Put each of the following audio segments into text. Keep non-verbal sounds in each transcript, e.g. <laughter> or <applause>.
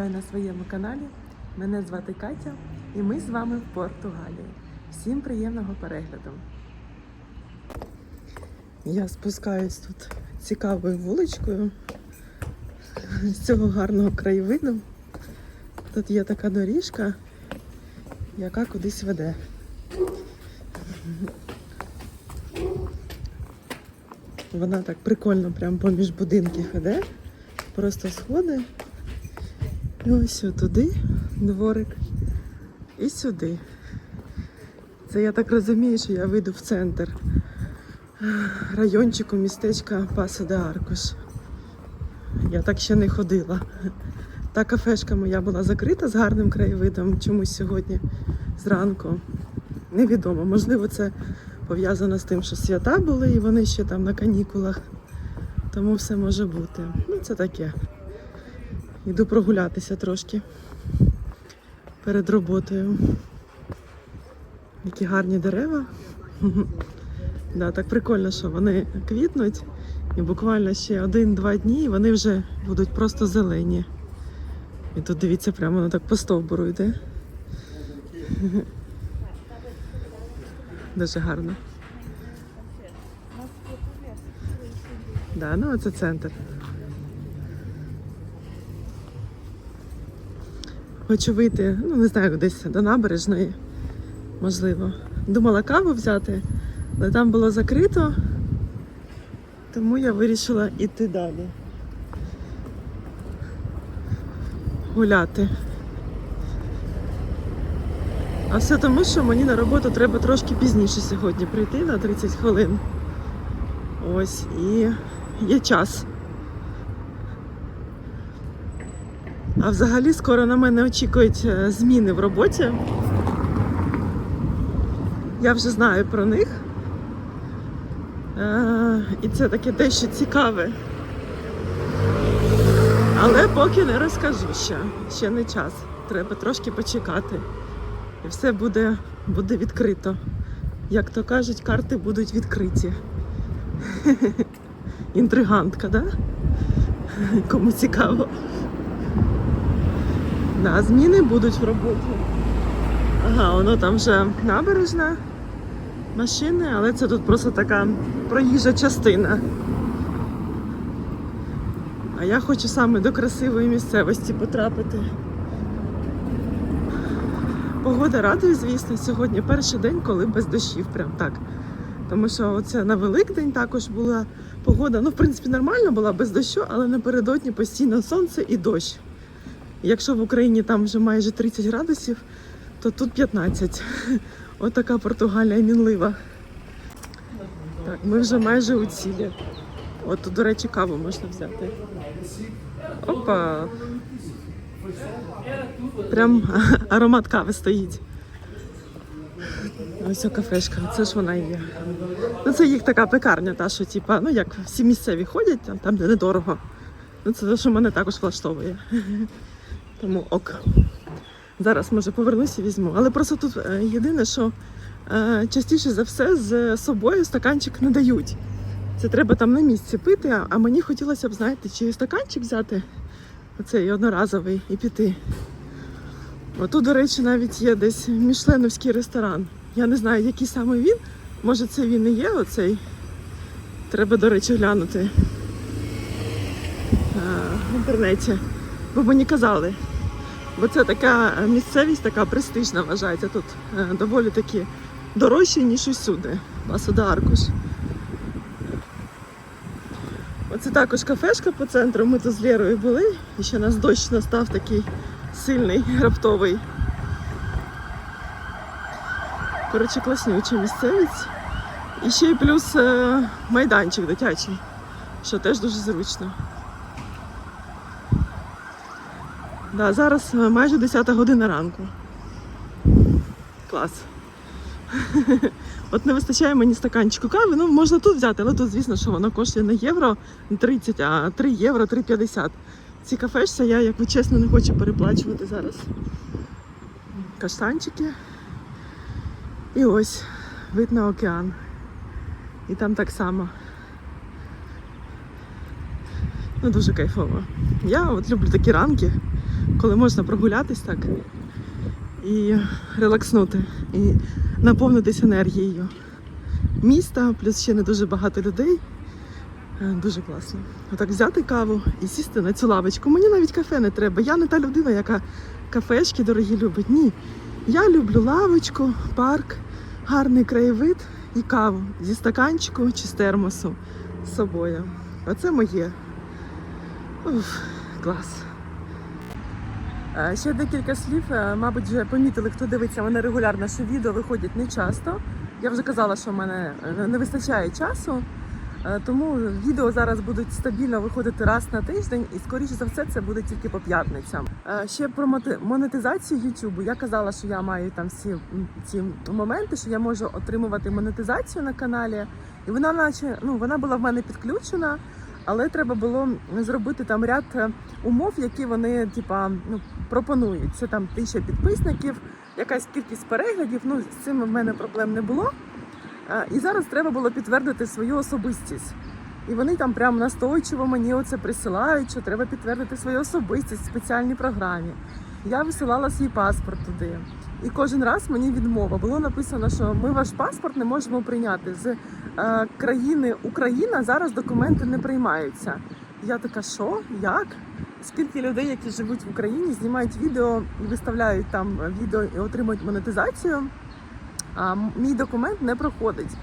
Вітаю на своєму каналі. Мене звати Катя і ми з вами в Португалії. Всім приємного перегляду. Я спускаюсь тут цікавою вуличкою з цього гарного краєвиду. Тут є така доріжка, яка кудись веде. Вона так прикольно прямо поміж будинків іде. Просто сходи. І ось туди дворик. І сюди. Це я так розумію, що я вийду в центр райончику містечка Паса де Аркуш. Я так ще не ходила. Та кафешка моя була закрита з гарним краєвидом чомусь сьогодні зранку. Невідомо. Можливо, це пов'язано з тим, що свята були і вони ще там на канікулах. Тому все може бути. Ну, це таке. Йду прогулятися трошки перед роботою. Які гарні дерева. <laughs> Да, так прикольно, що вони квітнуть. І буквально ще один-два дні і вони вже будуть просто зелені. І тут дивіться, прямо воно так по стовбуру йде. <laughs> Дуже гарно. Да, ну це центр. Хочу вийти, ну не знаю, десь до набережної, можливо. Думала каву взяти, але там було закрито, тому я вирішила йти далі. Гуляти. А все тому, що мені на роботу треба трошки пізніше сьогодні прийти на 30 хвилин. Ось, і є час. А взагалі скоро на мене очікують е, зміни в роботі. Я вже знаю про них. Е, І це таке дещо цікаве. Але поки не розкажу ще. Ще не час. Треба трошки почекати. І все буде, буде відкрито. Як то кажуть, карти будуть відкриті. <laughs> Інтригантка, да? Кому цікаво. Да, зміни будуть в роботі. Ага, воно там вже набережна машини, але це тут просто така проїжджа частина. А я хочу саме до красивої місцевості потрапити. Погода радує, звісно, сьогодні перший день, коли без дощів, прям так. Тому що оце на Великдень також була погода. Ну, в принципі, нормально була без дощу, але напередодні постійно сонце і дощ. Якщо в Україні там вже майже 30 градусів, то тут 15. <laughs> Отака Португалія мінлива. Так, ми вже майже у цілі. От тут, до речі, каву можна взяти. Опа! Прям <laughs> аромат кави стоїть. Ось о кафешка, це ж вона є. Ну, це їх така пекарня, та що, типа, ну як всі місцеві ходять, там, там де недорого. Ну, це те, що мене також влаштовує. <laughs> Тому ок. Зараз може повернуся і візьму. Але просто тут е, єдине, що е, частіше за все з собою стаканчик не дають. Це треба там на місці пити, а- а мені хотілося б, знаєте, чи стаканчик взяти, оцей одноразовий, і піти. Отут, до речі, навіть є десь мішленовський ресторан. Я не знаю, який саме він. Може, це він і є оцей. Треба, до речі, глянути е, в інтернеті. Бо мені казали. Бо це така місцевість, така престижна вважається тут. е, Доволі таки дорожче, ніж усюди. Пасода Аркуш. Оце також кафешка по центру. Ми тут з Лєрою були. І ще нас дощ настав такий сильний, <laughs> раптовий. Коротше, класнюча місцевість. І ще й плюс е, майданчик дитячий, що теж дуже зручно. Да, зараз е, майже 10 година ранку. Клас. <laughs> От не вистачає мені стаканчику кави. Ну, можна тут взяти, але тут, звісно, що воно коштує не євро 30, а 3 євро 3,50. Ці кафешці я, як ви чесно, не хочу переплачувати зараз. Каштанчики. І ось вид на океан. І там так само. Ну, дуже кайфово. Я от люблю такі ранки. Коли можна прогулятись так і релакснути, і наповнитись енергією міста, плюс ще не дуже багато людей. Е, Дуже класно. Отак взяти каву і сісти на цю лавочку. Мені навіть кафе не треба. Я не та людина, яка кафешки дорогі любить. Ні. Я люблю лавочку, парк, гарний краєвид і каву зі стаканчику чи з термосу з собою. Оце моє. Уф, клас. Е, Ще декілька слів, Е, мабуть, вже помітили, хто дивиться мене регулярно, що відео виходять не часто. Я вже казала, що в мене е, не вистачає часу, тому відео зараз будуть стабільно виходити раз на тиждень, і скоріше за все це буде тільки по п'ятницям. Ще про монетизацію YouTube. Я казала, що я маю там всі ці моменти, що я можу отримувати монетизацію на каналі, і вона, наче ну вона була в мене підключена. Але треба було зробити там ряд е, умов, які вони типа ну пропонують. Це там тисяча підписників, якась кількість переглядів. Ну з цим в мене проблем не було. Е, І зараз треба було підтвердити свою особистість. І вони там прям настойчиво мені оце присилають, що треба підтвердити свою особистість в спеціальній програмі. Я висилала свій паспорт туди. І кожен раз мені відмова. Було написано, що ми ваш паспорт не можемо прийняти. З країни Україна зараз документи не приймаються. Я така, що? Як? Скільки людей, які живуть в Україні, знімають відео виставляють там відео і отримують монетизацію, а мій документ не проходить.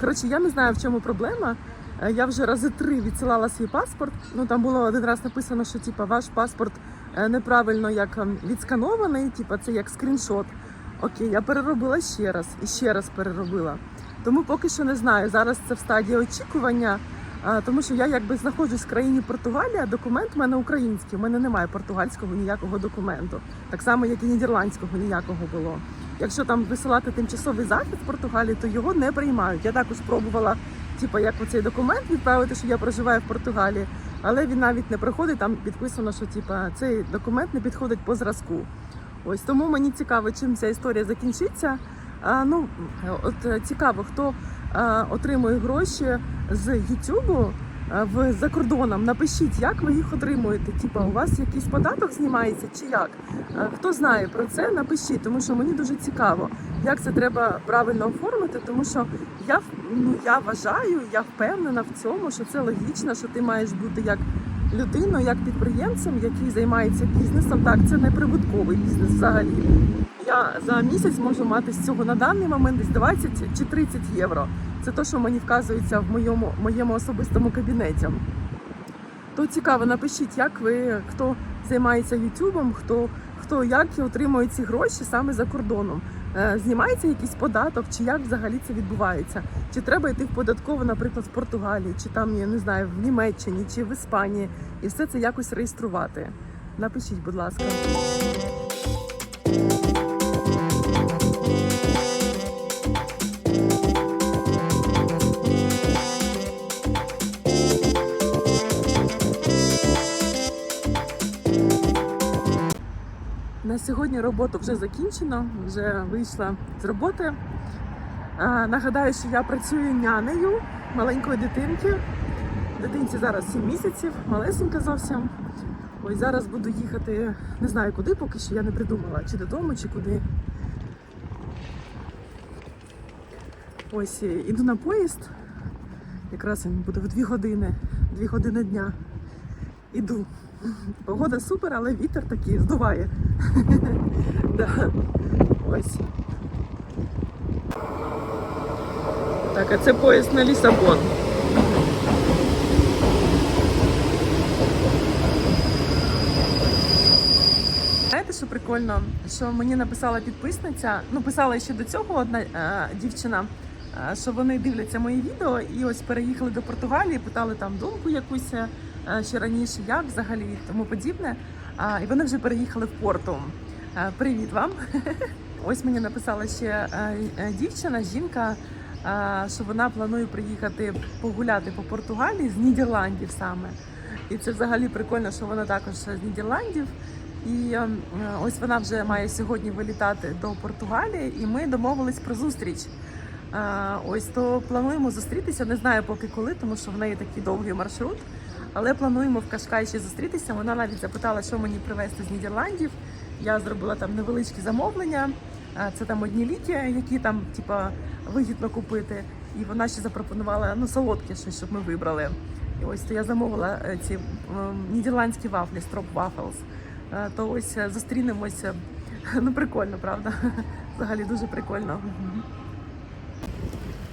Коротше, я не знаю, в чому проблема. Е, Я вже рази три відсилала свій паспорт. Ну там було один раз написано, що типа ваш паспорт е, неправильно як ем, відсканований, типа це як скріншот. Окей, я переробила ще раз і ще раз переробила. Тому поки що не знаю. Зараз це в стадії очікування, тому що я якби знаходжусь в країні Португалія, документ в мене український. У мене немає португальського ніякого документу, так само як і нідерландського ніякого було. Якщо там висилати тимчасовий захід в Португалії, то його не приймають. Я також пробувала, типу, як оцей документ відправити, що я проживаю в Португалії, але він навіть не проходить. Там підписано, що типа цей документ не підходить по зразку. Ось тому мені цікаво, чим ця історія закінчиться. Ну, от е, цікаво, хто е, отримує гроші з Ютубу е, за кордоном. Напишіть, як ви їх отримуєте. Типа, у вас якийсь податок знімається чи як? Хто знає про це, напишіть, тому що мені дуже цікаво, як це треба правильно оформити, тому що я ну я вважаю, я впевнена в цьому, що це логічно, що ти маєш бути як людиною, як підприємцем, який займається бізнесом. Так, це не прибутковий бізнес взагалі. Я за місяць можу мати з цього на даний момент десь 20 чи 30 євро. Це те, що мені вказується в моєму, моєму особистому кабінеті. То цікаво, напишіть, як ви, хто займається Ютубом, хто, хто як і отримує ці гроші саме за кордоном. Е, Знімається якийсь податок, чи як взагалі це відбувається? Чи треба йти в податкову, наприклад, в Португалії, чи там, я не знаю, в Німеччині, чи в Іспанії, і все це якось реєструвати. Напишіть, будь ласка. Сьогодні роботу вже закінчено, вже вийшла з роботи. Нагадаю, що я працюю нянею маленької дитинки. Дитинці зараз 7 місяців, малесенька зовсім. Ось зараз буду їхати, не знаю куди, поки що я не придумала, чи додому, чи куди. Ось е, іду на поїзд. Якраз він буде в 2 години, 2 години дня. Іду. Погода супер, але вітер такий здуває. <laughs> Да. Ось. Так, а це поїзд на Лісабон. Знаєте, що прикольно? Що мені написала підписниця, ну писала ще до цього одна е, дівчина, е, що вони дивляться мої відео і ось переїхали до Португалії, питали там думку якусь е, ще раніше, як взагалі і тому подібне. І вони вже переїхали в порту. Е, привіт вам! <laughs> Ось мені написала ще е, дівчина, жінка, що вона планує приїхати погуляти по Португалії з Нідерландів саме. І це взагалі прикольно, що вона також з Нідерландів. І ось вона вже має сьогодні вилітати до Португалії, і ми домовились про зустріч. Ось то плануємо зустрітися. Не знаю поки коли, тому що в неї такий довгий маршрут. Але плануємо в Кашкаї ще зустрітися. Вона навіть запитала, що мені привезти з Нідерландів. Я зробила там невеличкі замовлення. Це там одні ліки, які там типа вигідно купити. І вона ще запропонувала ну солодке щось, щоб ми вибрали. І ось то я замовила е, ці нідерландські вафлі, строп вафлс. Е, То ось е, зустрінемося. <laughs> Ну прикольно, правда? <laughs> Взагалі дуже прикольно.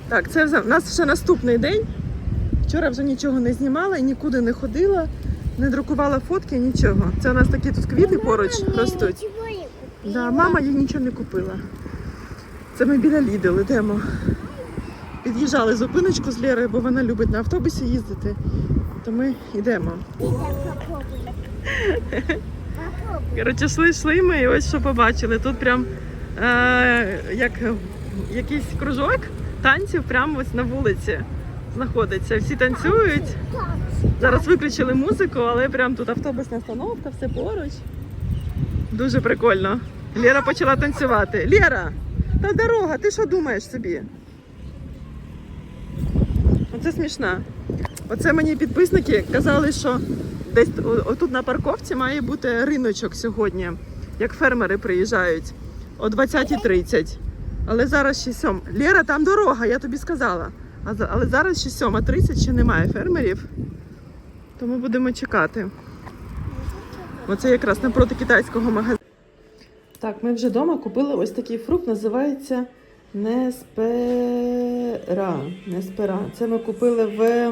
Так, це в нас ще наступний день. Вчора вже нічого не знімала, і нікуди не ходила, не друкувала фотки, нічого. Це у нас такі тут квіти поруч ростуть. Да, мама їй нічого не купила. Це ми біля Лідл йдемо. Під'їжджали зупиночку з Лєрою, бо вона любить на автобусі їздити. То ми йдемо. Коротше, йшли, йшли ми і ось що побачили. Тут прям е, як якийсь кружок танців прямо ось на вулиці знаходиться. Всі танцюють. Зараз виключили музику, але прям тут автобусна остановка, все поруч. Дуже прикольно. Лера почала танцювати. Лера, та дорога, ти що думаєш собі? Оце смішно. Оце мені підписники казали, що десь отут на парковці має бути риночок сьогодні, як фермери приїжджають о 20.30. Але зараз ще сьом. Лера, там дорога, я тобі сказала. Але зараз ще 7.30, ще немає фермерів. Тому будемо чекати. Оце якраз напроти китайського магазину. Так, ми вже вдома купили ось такий фрукт, називається Неспера. Неспера. Це ми купили в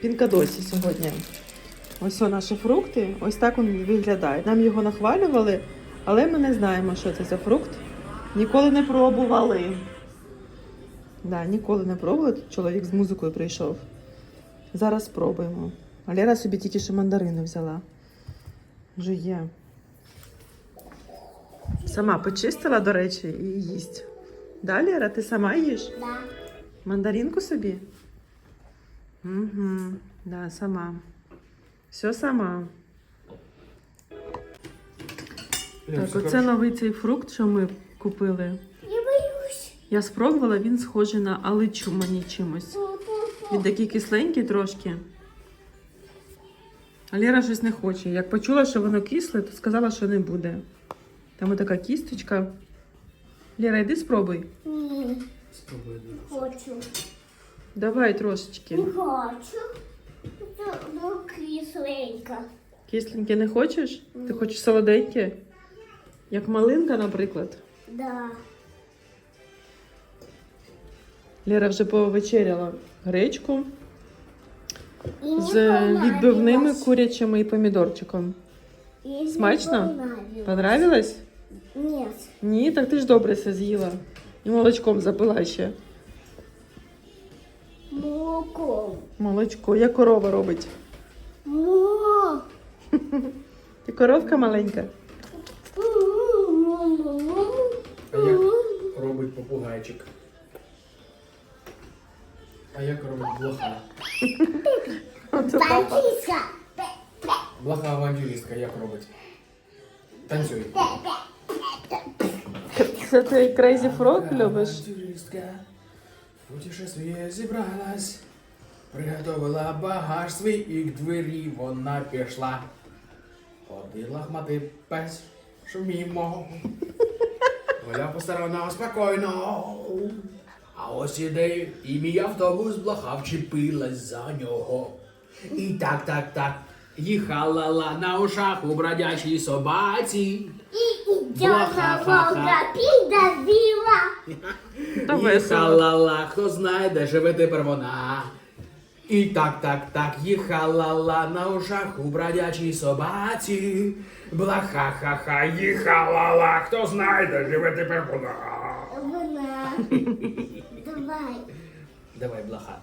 Пінкадосі сьогодні. Ось о наші фрукти. Ось так він виглядає. Нам його нахвалювали, але ми не знаємо, що це за фрукт. Ніколи не пробували. Да, ніколи не пробували. Тут чоловік з музикою прийшов. Зараз спробуємо. А Лера собі тільки що мандарини взяла. Жує. Сама почистила, до речі, і їсть. Да, Лера, ти сама їш? Да. Мандаринку собі? Угу, да, сама. Все сама. Так, оце новий цей фрукт, що ми купили. Я спробувала, він схожий на аличу мені чимось. Він такий кисленький трошки. А Лера щось не хоче. Як почула, що воно кисле, то сказала, що не буде. Там така кісточка. Лера, йди спробуй. Ні, Спробуй. хочу. Давай трошечки. Не хочу. Ну, кисленька. Кисленьке не хочеш? Ти хочеш солоденьке? Як малинка, наприклад. Да. Лера вже повечеряла гречку І з відбивними курячими і помідорчиком. І Смачно? понравилось. Понравилось? Ні. Ні, так ти ж добре все з'їла. І молочком запила ще. Молоко. Молочко, як корова робить. Мо. Ти коровка маленька. А як робить попугайчик? А як робить блоха? Бабіська. Блоха авантюристка як робить? Танцюй. Це ти Crazy Frog любиш? Авантюристка в путешествие зібралась. Приготовила багаж свій і к двері вона пішла. Ходила лахматий пес, шумімо. Гуляв по сторонам спокійно. А ось іде і мій автобус блоха вчепилась за нього. І так, так, так. Їхала на ушах у бродячій собаці. Дяна Волга підавіла. Їхала ла, хто знає, де живе тепер вона. І так, так, так, їхала ла на ушах у бродячій собаці. Бла-ха-ха-ха, їхала ла, хто знає, де живе тепер вона. Вона. <laughs> Давай. Давай, блаха.